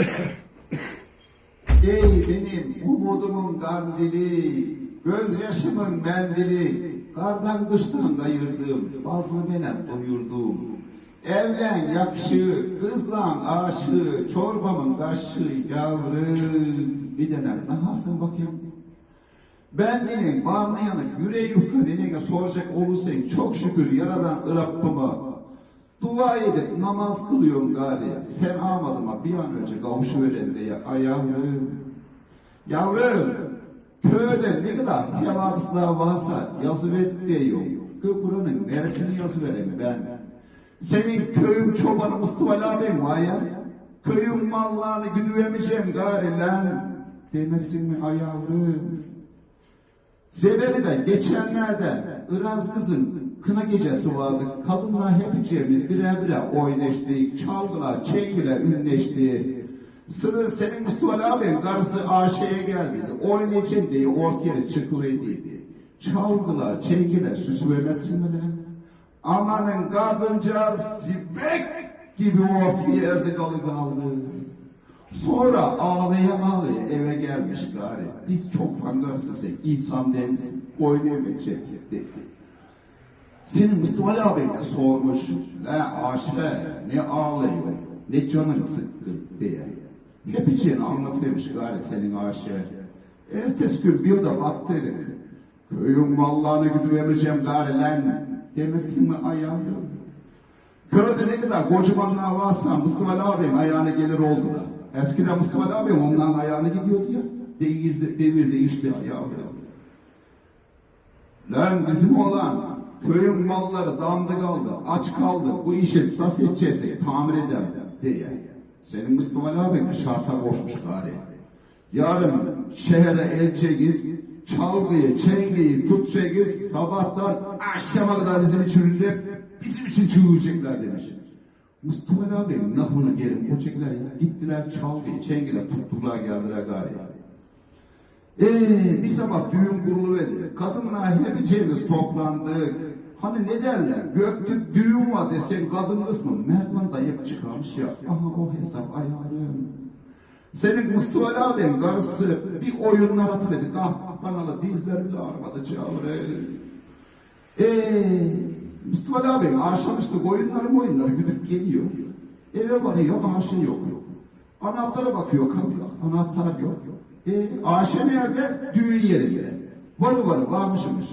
Ey benim umudumun kandili, gözyaşımın mendili, kardan kıştan kayırdım, bazı mene doyurdum. Evlen yakşı, kızlan aşı, çorbamın kaşı, yavrum. Bir dönem nahasın bakayım. Ben benim bağlayanık yüreği yukarı soracak olursan çok şükür yaradan Rabbime dua edip namaz kılıyorum gari. Sen amadıma bir an önce kavuşuveren diye ay yavrum. Yavrum köyde ne kadar hevadisler varsa yazıvet diyor. Kıbrı'nın neresini yazıvereyim ben. Senin köyün çobanı Mustafa abim var ya. Köyün mallarını güdüvemeyeceğim gari lan. Demesin mi ay yavrum? Sebebi de geçenlerde Iraz kızın kına gecesi vardı. Kadınlar hepimiz birer birer oynaştık. Çalgılar, çengiler ünleşti. Sırı senin Mustafa abin karısı Ayşe'ye geldiydi. Oynayacağım diye ortaya çıkıverdiydi. Çalgılar, çengiler süs vermesin mi lan? Amanın kadıncağız zibek gibi ortaya yerde kalı kaldı. Sonra ağlaya ağlaya eve gelmiş gari. Biz çok pangarsızız, insan değil misin? Oynayamayacak misin dedi. Senin Mustafa de sormuş. La aşke ne ağlıyor, ne canın sıkkın diye. Hep içini anlatıvermiş gari senin aşe. Ertesi gün bir oda baktıydık. Köyün mallarını güdüvemeyeceğim gari lan. Demesin mi ayağım? Köyde ne kadar kocamanlar varsa Mustafa abim ayağına gelir oldu da. Eskiden Mustafa abim ondan ayağına gidiyordu ya. Devir, devir değişti ayağı. Lan bizim olan köyün malları damda kaldı, aç kaldı. Bu işi nasıl edeceğiz, tamir edem diye. Senin Mustafa abin de şarta koşmuş gari. Yarın şehre elçegiz, çalgıyı, çengiyi tutacağız, sabahtan akşama kadar bizim için bizim için çığıracaklar demiş. Mustafa abi lafını gelin koçaklar ya. Gittiler çalgıyı, çengiyle tuttular geldiler gari. Ee, bir sabah düğün kuruluverdi. Kadınlar hepimiz toplandık. Hani ne derler? Göktürk düğün var desen kadın kısmı Mervan dayıp çıkarmış ya. Aha o hesap ayarım. Senin Mustafa abin karısı bir oyunlar atıverdi. Ah bana da dizler bile ağrımadı çağırı. Eee Mustafa abin akşamüstü oyunları oyunları gidip geliyor. Eve varıyor aşı yok. Anahtara bakıyor kapıya. Anahtar yok. E, Ayşe nerede? Düğün yerinde. Varı varı varmışmış.